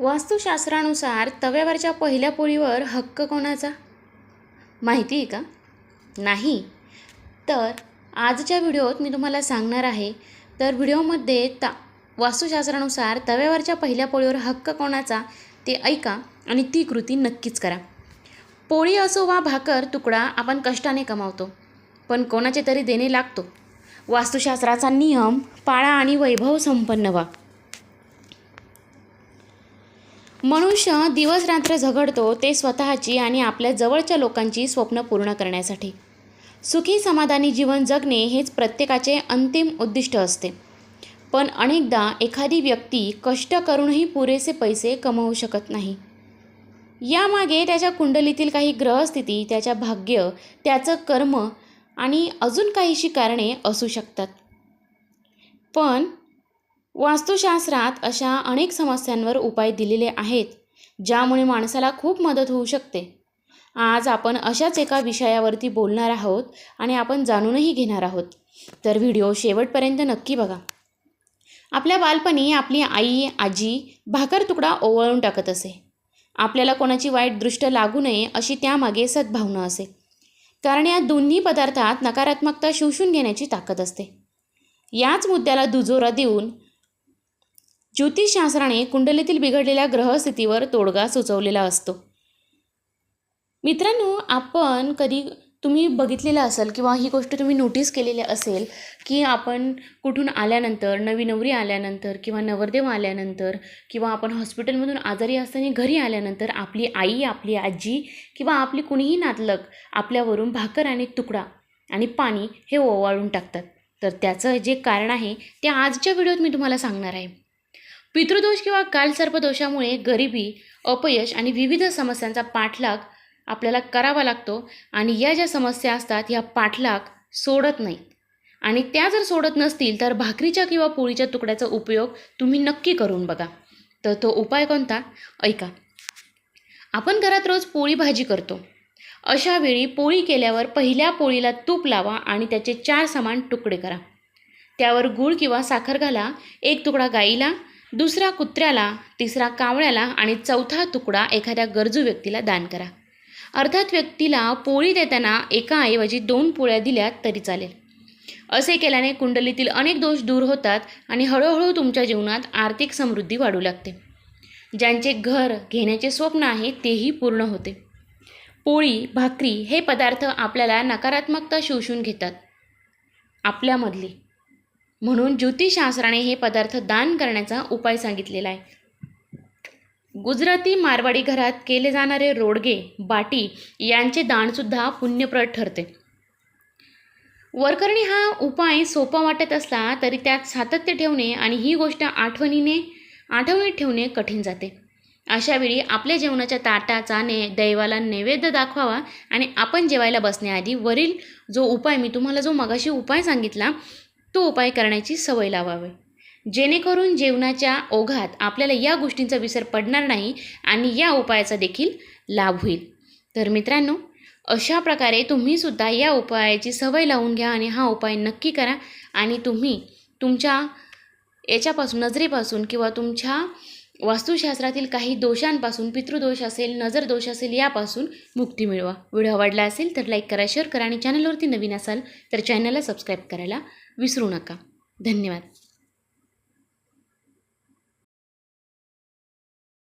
वास्तुशास्त्रानुसार तव्यावरच्या पहिल्या पोळीवर हक्क कोणाचा? माहिती आहे का? नाही. तर आजच्या व्हिडिओत मी तुम्हाला सांगणार आहे तर व्हिडिओमध्ये ता वास्तुशास्त्रानुसार तव्यावरच्या पहिल्या पोळीवर हक्क कोणाचा ते ऐका आणि ती कृती नक्कीच करा. पोळी असो वा भाकर तुकडा आपण कष्टाने कमावतो पण कोणाचे तरी देणे लागतो. वास्तुशास्त्राचा नियम पाळा आणि वैभव संपन्न व्हा. मनुष्य दिवस रात्र झगडतो ते स्वतःची आणि आपल्या जवळच्या लोकांची स्वप्न पूर्ण करण्यासाठी. सुखी समाधानी जीवन जगणे हेच प्रत्येकाचे अंतिम उद्दिष्ट असते. पण अनेकदा एखादी व्यक्ती कष्ट करूनही पुरेसे पैसे कमवू शकत नाही. यामागे त्याच्या कुंडलीतील काही ग्रहस्थिती त्याच्या भाग्य त्याचं कर्म आणि अजून काहीशी कारणे असू शकतात. पण वास्तुशास्त्रात अशा अनेक समस्यांवर उपाय दिलेले आहेत ज्यामुळे माणसाला खूप मदत होऊ शकते. आज आपण अशाच एका विषयावरती बोलणार आहोत आणि आपण जाणूनही घेणार आहोत. तर व्हिडिओ शेवटपर्यंत नक्की बघा. आपल्या बालपणी आपली आई आजी भाकर तुकडा ओवळून टाकत असे. आपल्याला कोणाची वाईट दृष्ट लागू नये अशी त्यामागे सद्भावना असे. कारण या दोन्ही पदार्थात नकारात्मकता शोषून घेण्याची ताकद असते. याच मुद्द्याला दुजोरा देऊन ज्योतिषशास्त्राने कुंडलीतील बिघडलेल्या ग्रहस्थितीवर तोडगा सुचवलेला असतो. मित्रांनो आपण कधी तुम्ही बघितलेलं असेल किंवा ही गोष्ट तुम्ही नोटीस केलेली असेल की आपण कुठून आल्यानंतर नवी नवरी आल्यानंतर किंवा नवरदेव आल्यानंतर किंवा आपण हॉस्पिटलमधून आजारी असताना घरी आल्यानंतर आपली आई आपली आजी किंवा आपली कुणीही नातलग आपल्यावरून भाकर आणि तुकडा आणि पाणी हे ओवाळून टाकतात. तर त्याचं जे कारण आहे ते आजच्या व्हिडिओत मी तुम्हाला सांगणार आहे. पितृदोष किंवा कालसर्पदोषामुळे गरिबी अपयश आणि विविध समस्यांचा पाठलाग आपल्याला करावा लागतो आणि या ज्या समस्या असतात ह्या पाठलाग सोडत नाहीत. आणि त्या जर सोडत नसतील तर भाकरीच्या किंवा पोळीच्या तुकड्याचा उपयोग तुम्ही नक्की करून बघा. तर तो उपाय कोणता? ऐका. आपण घरात रोज पोळी भाजी करतो. अशा वेळी पोळी केल्यावर पहिल्या पोळीला तूप लावा आणि त्याचे चार समान तुकडे करा. त्यावर गूळ किंवा साखर घाला एक तुकडा गाईला दुसरा कुत्र्याला तिसरा कावळ्याला आणि चौथा तुकडा एखाद्या गरजू व्यक्तीला दान करा. अर्थात व्यक्तीला पोळी देताना एकाऐवजी दोन पोळ्या दिल्या तरी चालेल. असे केल्याने कुंडलीतील अनेक दोष दूर होतात आणि हळूहळू तुमच्या जीवनात आर्थिक समृद्धी वाढू लागते. ज्यांचे घर घेण्याचे स्वप्न आहे तेही पूर्ण होते. पोळी भाकरी हे पदार्थ आपल्याला नकारात्मकता शोषून घेतात. आपल्यामधली म्हणून ज्योतिषशास्त्राने हे पदार्थ दान करण्याचा उपाय सांगितलेला आहे. गुजराती मारवाडी घरात केले जाणारे रोडगे बाटी यांचे दानसुद्धा पुण्यप्रद ठरते. वरकरणी हा उपाय सोपा वाटत असला तरी त्यात सातत्य ठेवणे आणि ही गोष्ट आठवणीने आठवणीत ठेवणे कठीण जाते. अशावेळी आपल्या जेवणाच्या ताटाचा ने दैवाला नैवेद्य दाखवावा आणि आपण जेवायला बसण्याआधी वरील जो उपाय मी तुम्हाला जो मगाशी उपाय सांगितला तो उपाय करण्याची सवय लावावी. जेणेकरून जेवणाच्या ओघात आपल्याला या गोष्टींचा विसर पडणार नाही आणि या उपायाचा देखील लाभ होईल. तर मित्रांनो अशा प्रकारे तुम्हीसुद्धा या उपायाची सवय लावून घ्या आणि हा उपाय नक्की करा आणि तुम्ही तुमच्या याच्यापासून नजरेपासून किंवा तुमच्या वास्तुशास्त्रातील काही दोषांपासून पितृदोष असेल नजर दोष असेल यापासून मुक्ती मिळवा. व्हिडिओ आवडला असेल तर लाईक करा शेअर करा आणि चॅनलवरती नवीन असाल तर चॅनलला सबस्क्राईब करायला विसरू नका. धन्यवाद.